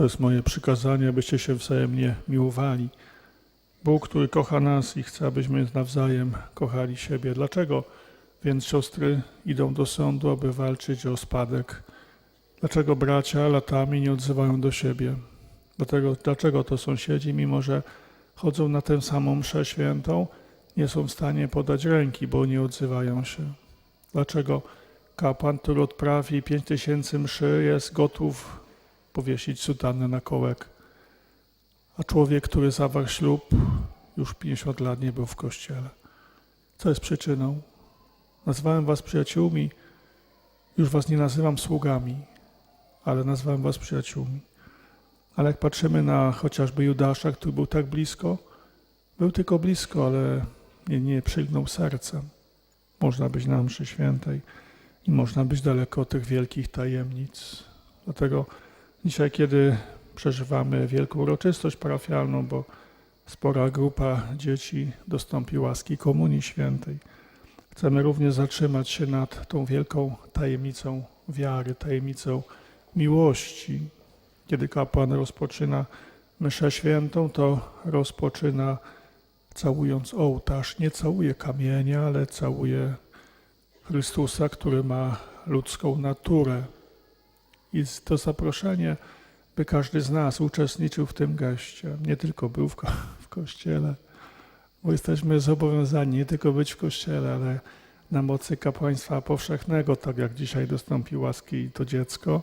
To jest moje przykazanie, abyście się wzajemnie miłowali. Bóg, który kocha nas i chce, abyśmy nawzajem kochali siebie. Dlaczego więc siostry idą do sądu, aby walczyć o spadek? Dlaczego bracia latami nie odzywają do siebie? Dlatego, dlaczego to sąsiedzi, mimo że chodzą na tę samą mszę świętą, nie są w stanie podać ręki, bo nie odzywają się? Dlaczego kapłan, który odprawi pięć tysięcy mszy, jest gotów powiesić sutannę na kołek, a człowiek, który zawarł ślub, już 50 lat nie był w kościele? Co jest przyczyną? Nazwałem was przyjaciółmi, już was nie nazywam sługami, ale nazwałem was przyjaciółmi. Ale jak patrzymy na chociażby Judasza, który był tak blisko, był tylko blisko, ale nie, nie przygnął sercem. Można być na mszy świętej i można być daleko od tych wielkich tajemnic. Dlatego dzisiaj, kiedy przeżywamy wielką uroczystość parafialną, bo spora grupa dzieci dostąpi łaski Komunii Świętej, chcemy również zatrzymać się nad tą wielką tajemnicą wiary, tajemnicą miłości. Kiedy kapłan rozpoczyna mszę świętą, to rozpoczyna całując ołtarz. Nie całuje kamienia, ale całuje Chrystusa, który ma ludzką naturę. I to zaproszenie, by każdy z nas uczestniczył w tym geście. Nie tylko był w, ko- w kościele, bo jesteśmy zobowiązani nie tylko być w kościele, ale na mocy kapłaństwa powszechnego, tak jak dzisiaj dostąpi łaski to dziecko,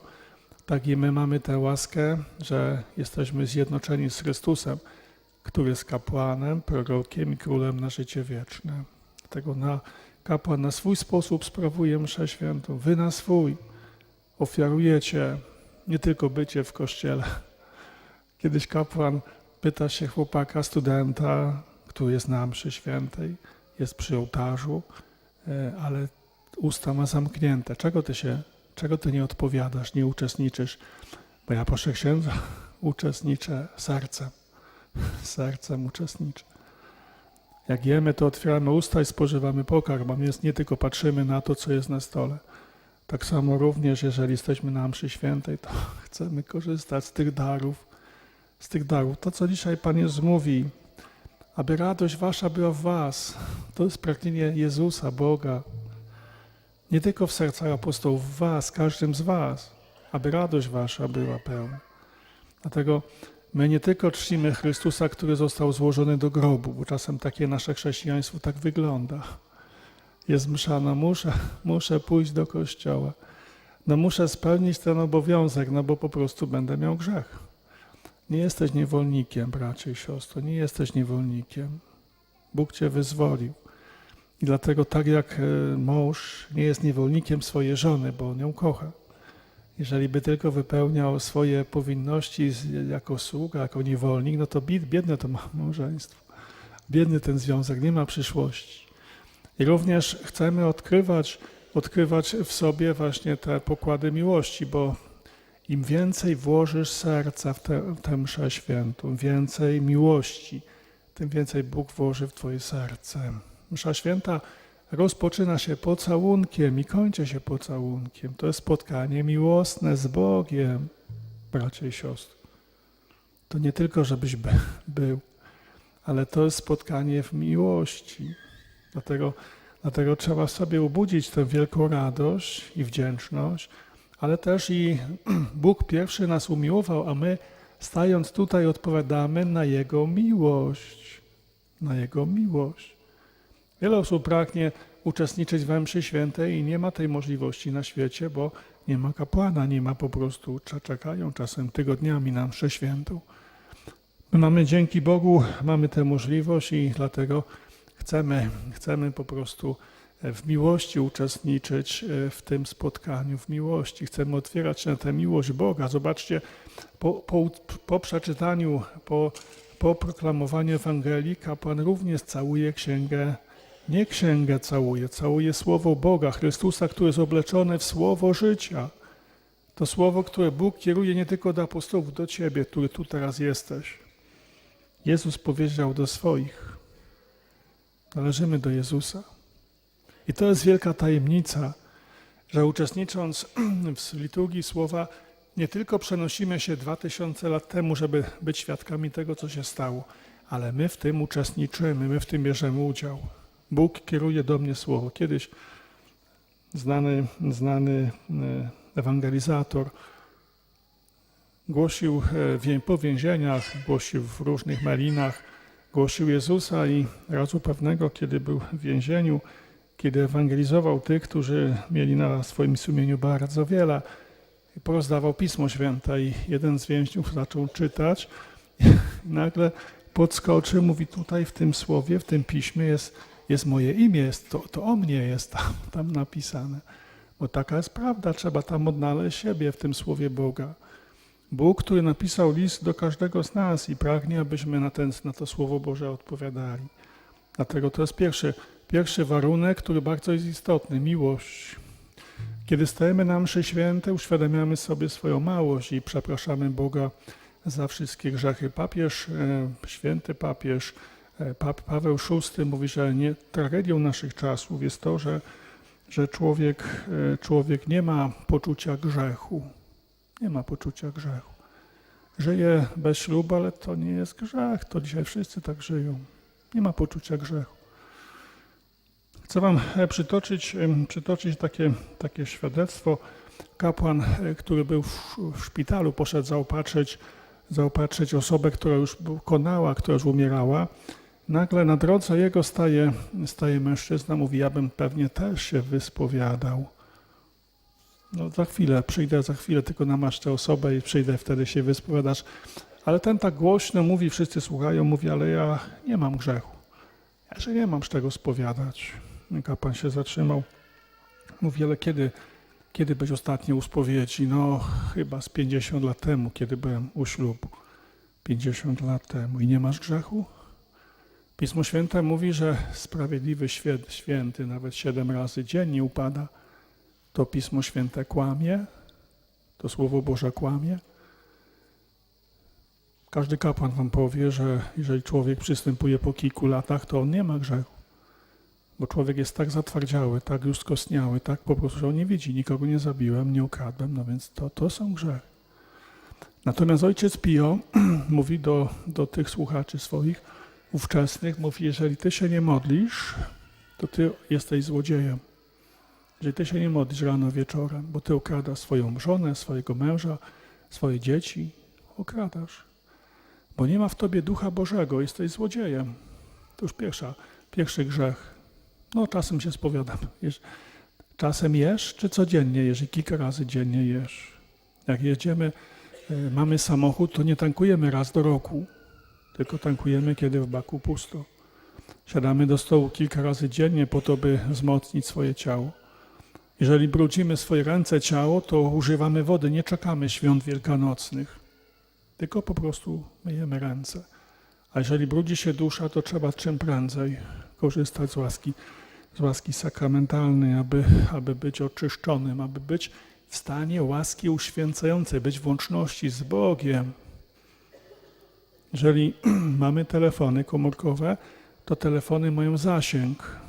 tak i my mamy tę łaskę, że jesteśmy zjednoczeni z Chrystusem, który jest kapłanem, prorokiem i królem na życie wieczne. Dlatego na, kapłan na swój sposób sprawuje mszę świętą. Wy na swój ofiarujecie nie tylko bycie w kościele. Kiedyś kapłan pyta się chłopaka, studenta, który jest na mszy świętej, jest przy ołtarzu, e, ale usta ma zamknięte. Czego ty się, czego ty nie odpowiadasz, nie uczestniczysz? Bo ja proszę księdza, uczestniczę sercem. Sercem uczestniczę. Jak jemy, to otwieramy usta i spożywamy pokarm, a więc nie tylko patrzymy na to, co jest na stole. Tak samo również, jeżeli jesteśmy na mszy świętej, to chcemy korzystać z tych darów, z tych darów. To, co dzisiaj Pan Jezus mówi, aby radość wasza była w was. To jest pragnienie Jezusa, Boga. Nie tylko w sercach apostołów, w was, każdym z was, aby radość wasza była pełna. Dlatego my nie tylko czcimy Chrystusa, który został złożony do grobu, bo czasem takie nasze chrześcijaństwo tak wygląda. Jest msza, no muszę, muszę pójść do kościoła. No muszę spełnić ten obowiązek, no bo po prostu będę miał grzech. Nie jesteś niewolnikiem, bracie i siostro, nie jesteś niewolnikiem. Bóg cię wyzwolił. I dlatego tak jak e, mąż nie jest niewolnikiem swojej żony, bo on ją kocha. Jeżeli by tylko wypełniał swoje powinności jako sługa, jako niewolnik, no to biedne to ma- małżeństwo. Biedny ten związek, nie ma przyszłości. I również chcemy odkrywać, odkrywać w sobie właśnie te pokłady miłości, bo im więcej włożysz serca w tę, w mszę świętą, więcej miłości, tym więcej Bóg włoży w twoje serce. Msza święta rozpoczyna się pocałunkiem i kończy się pocałunkiem. To jest spotkanie miłosne z Bogiem, bracia i siostry. To nie tylko, żebyś by, był, ale to jest spotkanie w miłości. Dlatego, dlatego trzeba sobie ubudzić tę wielką radość i wdzięczność, ale też i Bóg pierwszy nas umiłował, a my stając tutaj odpowiadamy na Jego miłość. Na Jego miłość. Wiele osób pragnie uczestniczyć we mszy świętej i nie ma tej możliwości na świecie, bo nie ma kapłana, nie ma po prostu, czekają czasem tygodniami na mszę świętą. My mamy dzięki Bogu, mamy tę możliwość i dlatego chcemy, chcemy po prostu e, w miłości uczestniczyć e, w tym spotkaniu, w miłości. Chcemy otwierać się na tę miłość Boga. Zobaczcie, po, po, po przeczytaniu, po, po proklamowaniu Ewangelii kapłan również całuje księgę, nie księgę całuje, całuje słowo Boga, Chrystusa, który jest obleczony w słowo życia. To słowo, które Bóg kieruje nie tylko do apostołów, do ciebie, który tu teraz jesteś. Jezus powiedział do swoich: Należymy do Jezusa. I to jest wielka tajemnica, że uczestnicząc w liturgii słowa, Nie tylko przenosimy się dwa tysiące lat temu, żeby być świadkami tego, co się stało, ale my w tym uczestniczymy, my w tym bierzemy udział. Bóg kieruje do mnie słowo. Kiedyś znany, znany e, ewangelizator głosił e, po więzieniach, głosił w różnych melinach, głosił Jezusa i razu pewnego, kiedy był w więzieniu, kiedy ewangelizował tych, którzy mieli na swoim sumieniu bardzo wiele, porozdawał Pismo Święte i jeden z więźniów zaczął czytać i nagle podskoczył, mówi tutaj w tym słowie, w tym piśmie jest, jest moje imię, jest, to, to o mnie jest tam, tam napisane. Bo taka jest prawda, trzeba tam odnaleźć siebie w tym słowie Boga. Bóg, który napisał list do każdego z nas i pragnie, abyśmy na, ten, na to Słowo Boże odpowiadali. Dlatego to jest pierwszy, pierwszy warunek, który bardzo jest istotny, miłość. Kiedy stajemy na mszy święte, uświadamiamy sobie swoją małość i przepraszamy Boga za wszystkie grzechy. Papież, e, święty papież e, pap, Paweł VI mówi, że nie, tragedią naszych czasów jest to, że, że człowiek, e, człowiek nie ma poczucia grzechu. Nie ma poczucia grzechu. Żyje bez ślubu, ale to nie jest grzech. To dzisiaj wszyscy tak żyją. Nie ma poczucia grzechu. Chcę Wam e, przytoczyć, przytoczyć takie, takie świadectwo. Kapłan, e, który był w, w szpitalu, poszedł zaopatrzyć, zaopatrzyć osobę, która już konała, która już umierała. Nagle na drodze jego staje, staje mężczyzna, mówi, ja bym pewnie też się wyspowiadał. No za chwilę, przyjdę za chwilę, tylko namaszczę osobę i przyjdę, wtedy się wyspowiadasz. Ale ten tak głośno mówi, wszyscy słuchają, mówi, ale ja nie mam grzechu. Ja że nie mam z czego spowiadać. Kapłan się zatrzymał. Mówi, ale kiedy, kiedy być ostatnio u spowiedzi? No chyba z 50 lat temu, kiedy byłem u ślubu. 50 lat temu. I nie masz grzechu? Pismo Święte mówi, że sprawiedliwy świę- święty nawet siedem razy dziennie upada. To Pismo Święte kłamie? To Słowo Boże kłamie? Każdy kapłan wam powie, że jeżeli człowiek przystępuje po kilku latach, to on nie ma grzechu. Bo człowiek jest tak zatwardziały, tak już skostniały, tak po prostu, że on nie widzi, nikogo nie zabiłem, nie ukradłem, no więc to, to są grzechy. Natomiast ojciec Pio mówi do, do tych słuchaczy swoich ówczesnych, mówi, jeżeli ty się nie modlisz, to ty jesteś złodziejem. Jeżeli ty się nie modlisz rano, wieczorem, bo ty okradasz swoją żonę, swojego męża, swoje dzieci, okradasz. Bo nie ma w tobie ducha Bożego, jesteś złodziejem. To już pierwsza, pierwszy grzech. No czasem się spowiadam. Czasem jesz, czy codziennie jesz i kilka razy dziennie jesz. Jak jedziemy, y, mamy samochód, to nie tankujemy raz do roku, tylko tankujemy, kiedy w baku pusto. Siadamy do stołu kilka razy dziennie po to, by wzmocnić swoje ciało. Jeżeli brudzimy swoje ręce, ciało, to używamy wody, nie czekamy świąt wielkanocnych tylko po prostu myjemy ręce. A jeżeli brudzi się dusza, to trzeba czym prędzej korzystać z łaski, z łaski sakramentalnej, aby, aby być oczyszczonym, aby być w stanie łaski uświęcającej, być w łączności z Bogiem. Jeżeli mamy telefony komórkowe, to telefony mają zasięg.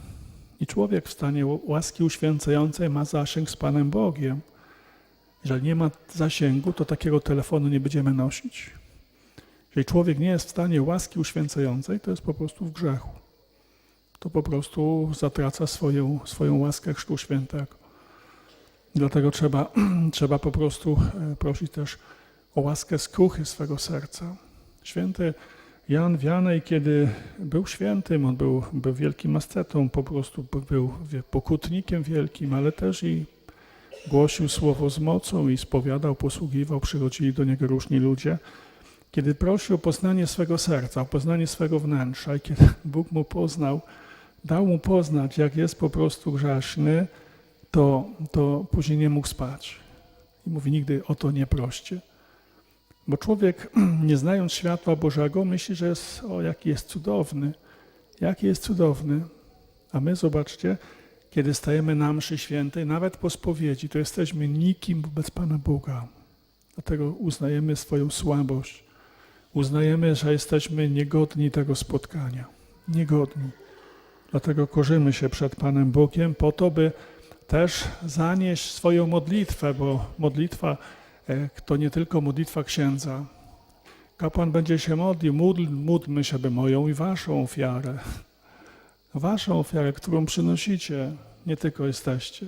I człowiek w stanie łaski uświęcającej ma zasięg z Panem Bogiem. Jeżeli nie ma zasięgu, to takiego telefonu nie będziemy nosić. Jeżeli człowiek nie jest w stanie łaski uświęcającej, to jest po prostu w grzechu. To po prostu zatraca swoją, swoją łaskę Chrztu Świętego. Dlatego trzeba, trzeba po prostu e, prosić też o łaskę skruchy swego serca. Święty Jan Wianej, kiedy był świętym, on był, był wielkim ascetą, po prostu był pokutnikiem wielkim, ale też i głosił słowo z mocą i spowiadał, posługiwał, przychodzili do niego różni ludzie. Kiedy prosił o poznanie swego serca, o poznanie swego wnętrza i kiedy Bóg mu poznał, dał mu poznać, jak jest po prostu grzeszny, to, to później nie mógł spać. I mówi, nigdy o to nie proście. Bo człowiek, nie znając światła Bożego, myśli, że jest, o, jaki jest cudowny, jaki jest cudowny. A my, zobaczcie, kiedy stajemy na mszy świętej, nawet po spowiedzi, to jesteśmy nikim wobec Pana Boga. Dlatego uznajemy swoją słabość. Uznajemy, że jesteśmy niegodni tego spotkania. Niegodni. Dlatego korzymy się przed Panem Bogiem po to, by też zanieść swoją modlitwę, bo modlitwa to nie tylko modlitwa księdza. Kapłan będzie się modlił, módl, módlmy się, by moją i waszą ofiarę. Waszą ofiarę, którą przynosicie, nie tylko jesteście.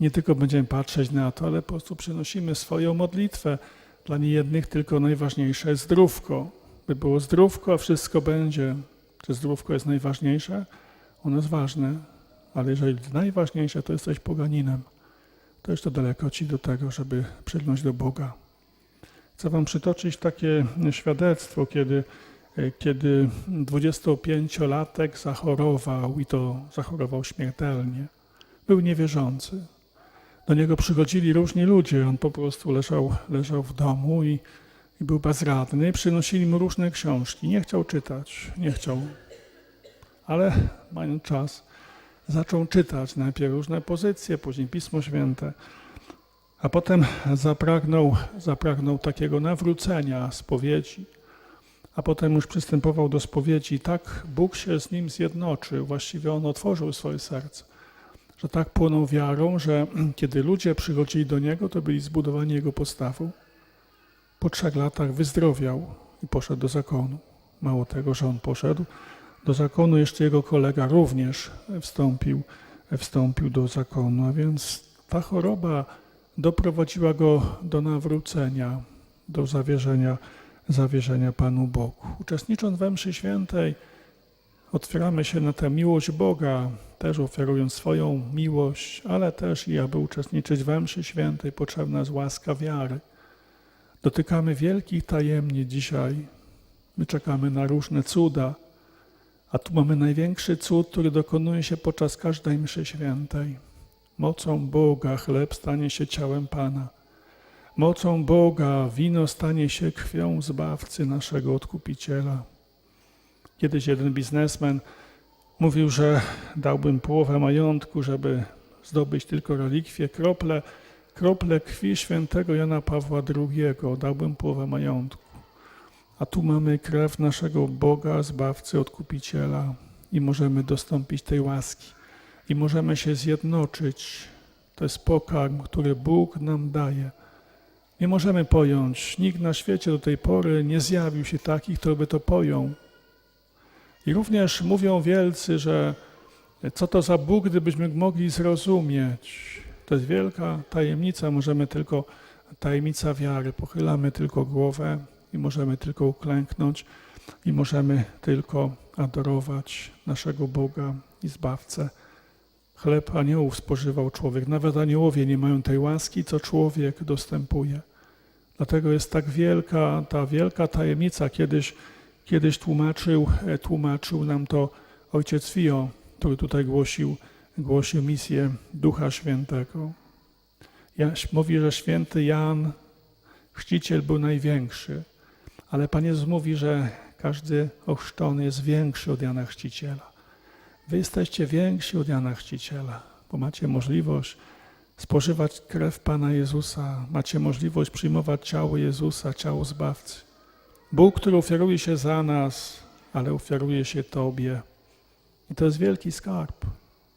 Nie tylko będziemy patrzeć na to, ale po prostu przynosimy swoją modlitwę. Dla niejednych tylko najważniejsze jest zdrówko. By było zdrówko, a wszystko będzie. Czy zdrówko jest najważniejsze? Ono jest ważne, ale jeżeli najważniejsze, to jesteś poganinem. To jeszcze daleko ci do tego, żeby przygnąć do Boga. Chcę wam przytoczyć takie świadectwo, kiedy, e, kiedy 25-latek zachorował i to zachorował śmiertelnie. Był niewierzący. Do niego przychodzili różni ludzie, on po prostu leżał, leżał w domu i, i był bezradny. Przynosili mu różne książki. Nie chciał czytać, nie chciał. Ale mając czas, zaczął czytać najpierw różne pozycje, później Pismo Święte, a potem zapragnął, zapragnął takiego nawrócenia, spowiedzi, a potem już przystępował do spowiedzi tak Bóg się z nim zjednoczył, właściwie on otworzył swoje serce, że tak płonął wiarą, że kiedy ludzie przychodzili do niego, to byli zbudowani jego postawą. Po trzech latach wyzdrowiał i poszedł do zakonu. Mało tego, że on poszedł, do zakonu jeszcze jego kolega również wstąpił, wstąpił do zakonu, a więc ta choroba doprowadziła go do nawrócenia, do zawierzenia, zawierzenia Panu Bogu. Uczestnicząc we mszy świętej, otwieramy się na tę miłość Boga, też oferując swoją miłość, ale też i aby uczestniczyć we mszy świętej, potrzebna jest łaska wiary. Dotykamy wielkich tajemnic dzisiaj. My czekamy na różne cuda, a tu mamy największy cud, który dokonuje się podczas każdej mszy świętej. Mocą Boga chleb stanie się ciałem Pana. Mocą Boga wino stanie się krwią Zbawcy naszego Odkupiciela. Kiedyś jeden biznesmen mówił, że dałbym połowę majątku, żeby zdobyć tylko relikwie, krople, krople krwi świętego Jana Pawła II. Dałbym połowę majątku. A tu mamy krew naszego Boga, Zbawcy, Odkupiciela i możemy dostąpić tej łaski. I możemy się zjednoczyć. To jest pokarm, który Bóg nam daje. Nie możemy pojąć, nikt na świecie do tej pory nie zjawił się taki, kto by to pojął. I również mówią wielcy, że co to za Bóg, gdybyśmy mogli zrozumieć. To jest wielka tajemnica, możemy tylko, tajemnica wiary, pochylamy tylko głowę i możemy tylko uklęknąć i możemy tylko adorować naszego Boga i Zbawcę. Chleb aniołów spożywał człowiek. Nawet aniołowie nie mają tej łaski, co człowiek dostępuje. Dlatego jest tak wielka, ta wielka tajemnica. Kiedyś, kiedyś tłumaczył, e, tłumaczył nam to ojciec Fio, który tutaj głosił, głosił misję Ducha Świętego. Jaś mówi, że święty Jan, chrzciciel, był największy, ale Pan Jezus mówi, że każdy ochrzczony jest większy od Jana Chrzciciela. Wy jesteście więksi od Jana Chrzciciela, bo macie możliwość spożywać krew Pana Jezusa, macie możliwość przyjmować ciało Jezusa, ciało Zbawcy. Bóg, który ofiaruje się za nas, ale ofiaruje się Tobie. I to jest wielki skarb.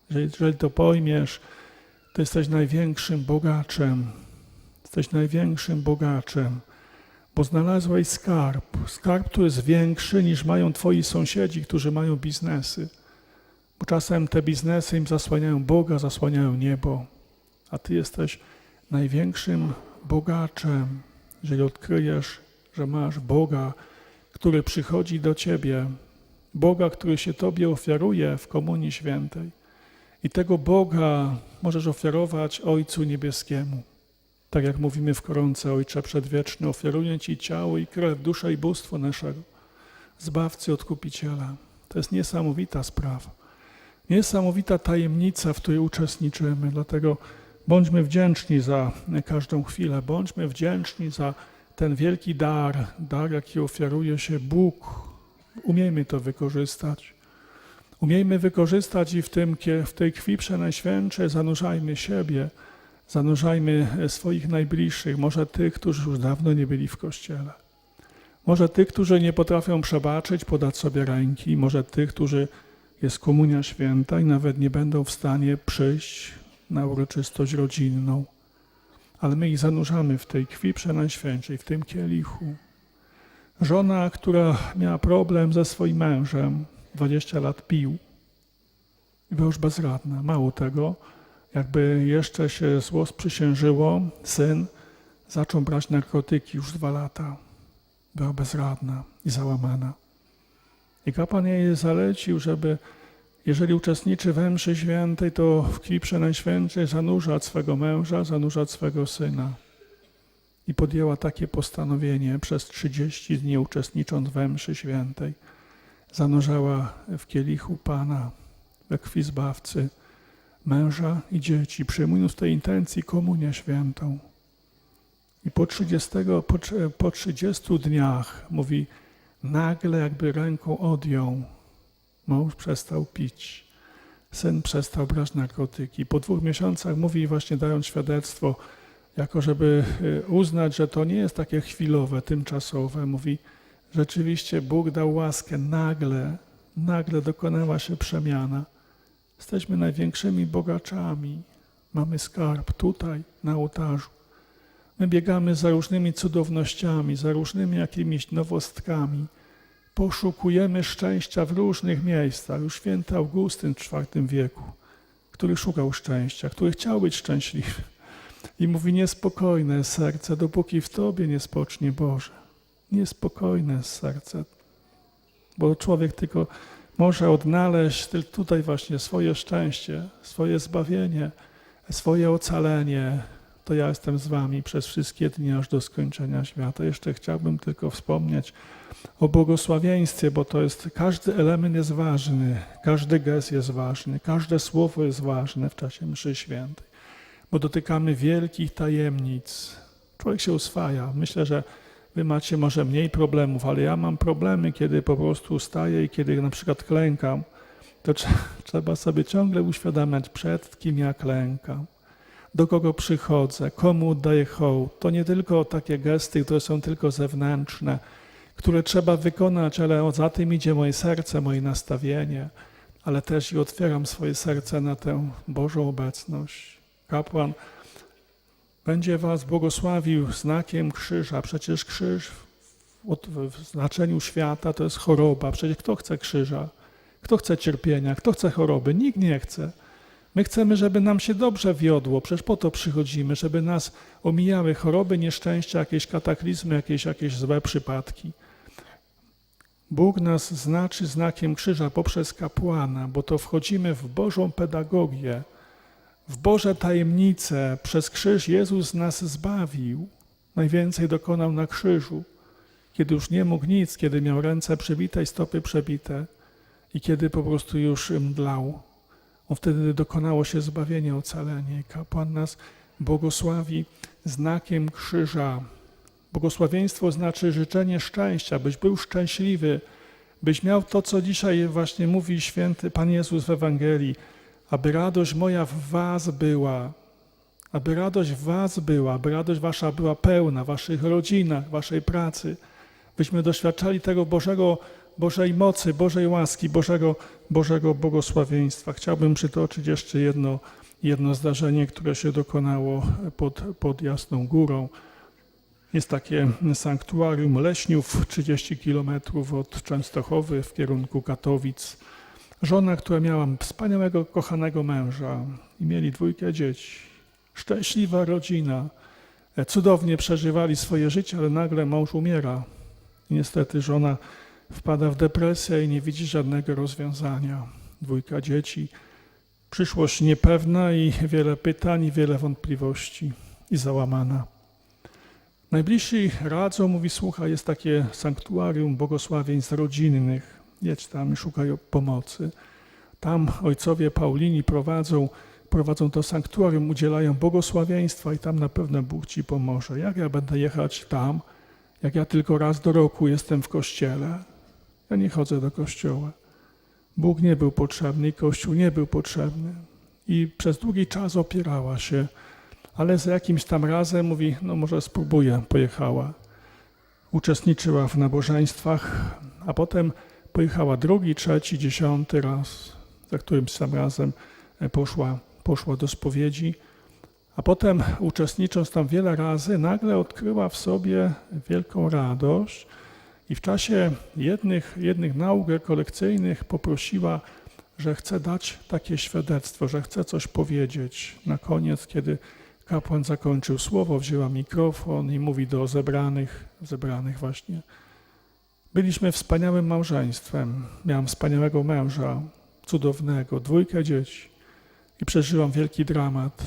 Jeżeli, jeżeli to pojmiesz, to jesteś największym bogaczem. Jesteś największym bogaczem, bo znalazłeś skarb. Skarb, który jest większy niż mają Twoi sąsiedzi, którzy mają biznesy. Bo czasem te biznesy im zasłaniają Boga, zasłaniają niebo, a Ty jesteś największym bogaczem, jeżeli odkryjesz, że masz Boga, który przychodzi do Ciebie, Boga, który się Tobie ofiaruje w Komunii Świętej. I tego Boga możesz ofiarować Ojcu Niebieskiemu. Tak jak mówimy w koronce, Ojcze Przedwieczny, ofiaruję Ci ciało i krew, duszę i bóstwo naszego, Zbawcy, Odkupiciela. To jest niesamowita sprawa. Niesamowita tajemnica, w której uczestniczymy, dlatego bądźmy wdzięczni za każdą chwilę, bądźmy wdzięczni za ten wielki dar, dar, jaki ofiaruje się Bóg. Umiejmy to wykorzystać. Umiejmy wykorzystać i w, tym, w tej krwi przenajświętszej zanurzajmy siebie, zanurzajmy swoich najbliższych, może tych, którzy już dawno nie byli w kościele. Może tych, którzy nie potrafią przebaczyć, podać sobie ręki, może tych, którzy jest komunia święta i nawet nie będą w stanie przyjść na uroczystość rodzinną. ale my ich zanurzamy w tej krwi przenajświętszej, w tym kielichu. Żona, która miała problem ze swoim mężem, 20 lat pił była już bezradna. Mało tego, jakby jeszcze się zło sprzysiężyło, syn zaczął brać narkotyki już dwa lata. Była bezradna i załamana. I kapłan jej zalecił, żeby jeżeli uczestniczy we mszy świętej, to w krwi przenajświętszej zanurzać swego męża, zanurzać swego syna. I podjęła takie postanowienie przez 30 dni uczestnicząc we mszy świętej. Zanurzała w kielichu Pana, we krwi Zbawcy, męża i dzieci, przyjmując tej intencji komunię świętą. I po 30, po, po 30 dniach, mówi, nagle jakby ręką odjął, mąż przestał pić, syn przestał brać narkotyki. Po dwóch miesiącach mówi, właśnie dając świadectwo, jako żeby y, uznać, że to nie jest takie chwilowe, tymczasowe, mówi, rzeczywiście Bóg dał łaskę, nagle, nagle dokonała się przemiana. Jesteśmy największymi bogaczami. Mamy skarb tutaj, na ołtarzu. My biegamy za różnymi cudownościami, za różnymi jakimiś nowostkami. Poszukujemy szczęścia w różnych miejscach. Już święty Augustyn w IV wieku, który szukał szczęścia, który chciał być szczęśliwy. I mówi, niespokojne serce, dopóki w Tobie nie spocznie Boże. Niespokojne serce, bo człowiek tylko może odnaleźć tutaj właśnie swoje szczęście, swoje zbawienie, swoje ocalenie. To ja jestem z Wami przez wszystkie dni aż do skończenia świata. Jeszcze chciałbym tylko wspomnieć o błogosławieństwie, bo to jest, każdy element jest ważny, każdy gest jest ważny, każde słowo jest ważne w czasie mszy świętej, bo dotykamy wielkich tajemnic. Człowiek się uswaja. Myślę, że Wy macie może mniej problemów, ale ja mam problemy, kiedy po prostu staję i kiedy na przykład klękam, to trzeba sobie ciągle uświadamiać, przed kim ja klękam, do kogo przychodzę, komu oddaję hołd. To nie tylko takie gesty, które są tylko zewnętrzne, które trzeba wykonać, ale za tym idzie moje serce, moje nastawienie, ale też i otwieram swoje serce na tę Bożą obecność. Kapłan będzie was błogosławił znakiem krzyża. Przecież krzyż w znaczeniu świata to jest choroba. Przecież kto chce krzyża? Kto chce cierpienia? Kto chce choroby? Nikt nie chce. My chcemy, żeby nam się dobrze wiodło. Przecież po to przychodzimy, żeby nas omijały choroby, nieszczęścia, jakieś kataklizmy, jakieś, jakieś złe przypadki. Bóg nas znaczy znakiem krzyża poprzez kapłana, bo to wchodzimy w Bożą pedagogię w Boże tajemnice przez krzyż Jezus nas zbawił. Najwięcej dokonał na krzyżu, kiedy już nie mógł nic, kiedy miał ręce przebite i stopy przebite i kiedy po prostu już mdlał. On wtedy dokonało się zbawienie, ocalenie. Kapłan nas błogosławi znakiem krzyża. Błogosławieństwo znaczy życzenie szczęścia, byś był szczęśliwy, byś miał to, co dzisiaj właśnie mówi święty Pan Jezus w Ewangelii aby radość moja w was była, aby radość w was była, aby radość wasza była pełna, w waszych rodzinach, waszej pracy, byśmy doświadczali tego Bożego, Bożej mocy, Bożej łaski, Bożego, Bożego błogosławieństwa. Chciałbym przytoczyć jeszcze jedno, jedno zdarzenie, które się dokonało pod, pod Jasną Górą. Jest takie sanktuarium Leśniów, 30 kilometrów od Częstochowy w kierunku Katowic. Żona, która miała wspaniałego, kochanego męża i mieli dwójkę dzieci. Szczęśliwa rodzina. E, cudownie przeżywali swoje życie, ale nagle mąż umiera. I niestety żona wpada w depresję i nie widzi żadnego rozwiązania. Dwójka dzieci. Przyszłość niepewna i wiele pytań, i wiele wątpliwości i załamana. Najbliżsi radzą, mówi, słuchaj, jest takie sanktuarium błogosławieństw rodzinnych jedź tam i szukaj pomocy. Tam ojcowie Paulini prowadzą, prowadzą to sanktuarium, udzielają błogosławieństwa i tam na pewno Bóg Ci pomoże. Jak ja będę jechać tam, jak ja tylko raz do roku jestem w kościele? Ja nie chodzę do kościoła. Bóg nie był potrzebny i Kościół nie był potrzebny. I przez długi czas opierała się, ale za jakimś tam razem mówi, no może spróbuję, pojechała. Uczestniczyła w nabożeństwach, a potem Pojechała drugi, trzeci, dziesiąty raz, za którymś sam razem e, poszła, poszła do spowiedzi, A potem, uczestnicząc tam wiele razy, nagle odkryła w sobie wielką radość i w czasie jednych, jednych nauk rekolekcyjnych poprosiła, że chce dać takie świadectwo, że chce coś powiedzieć. Na koniec, kiedy kapłan zakończył słowo, wzięła mikrofon i mówi do zebranych, zebranych właśnie. Byliśmy wspaniałym małżeństwem. Miałam wspaniałego męża, cudownego, dwójkę dzieci. I przeżyłam wielki dramat,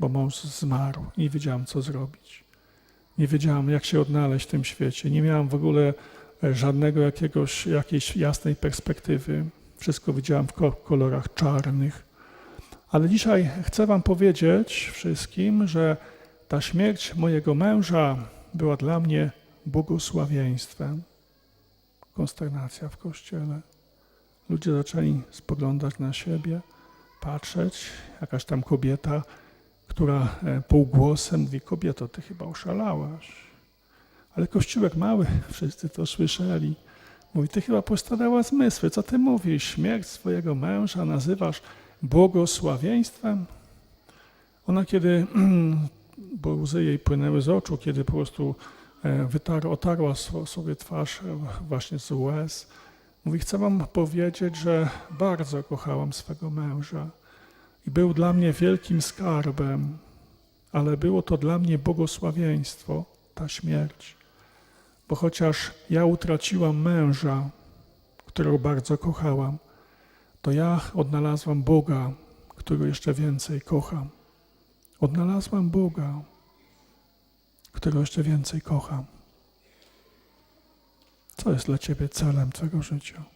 bo mąż zmarł. Nie wiedziałam, co zrobić. Nie wiedziałam, jak się odnaleźć w tym świecie. Nie miałam w ogóle e, żadnego jakiegoś, jakiejś jasnej perspektywy. Wszystko widziałam w ko- kolorach czarnych. Ale dzisiaj chcę Wam powiedzieć wszystkim, że ta śmierć mojego męża była dla mnie błogosławieństwem. Konsternacja w kościele. Ludzie zaczęli spoglądać na siebie, patrzeć. Jakaś tam kobieta, która e, półgłosem mówi: Kobieto, ty chyba oszalałaś. Ale kościółek mały, wszyscy to słyszeli. Mówi: Ty chyba postradała zmysły. Co ty mówisz? Śmierć swojego męża nazywasz błogosławieństwem? Ona, kiedy, bo łzy jej płynęły z oczu, kiedy po prostu e, wytar, otarła sobie twarz e, właśnie z łez, mówi: Chcę wam powiedzieć, że bardzo kochałam swego męża i był dla mnie wielkim skarbem, ale było to dla mnie błogosławieństwo, ta śmierć. Bo chociaż ja utraciłam męża, którego bardzo kochałam, to ja odnalazłam Boga, którego jeszcze więcej kocham. Odnalazłam Boga, którego jeszcze więcej kocham. Co jest dla Ciebie celem Twojego życia?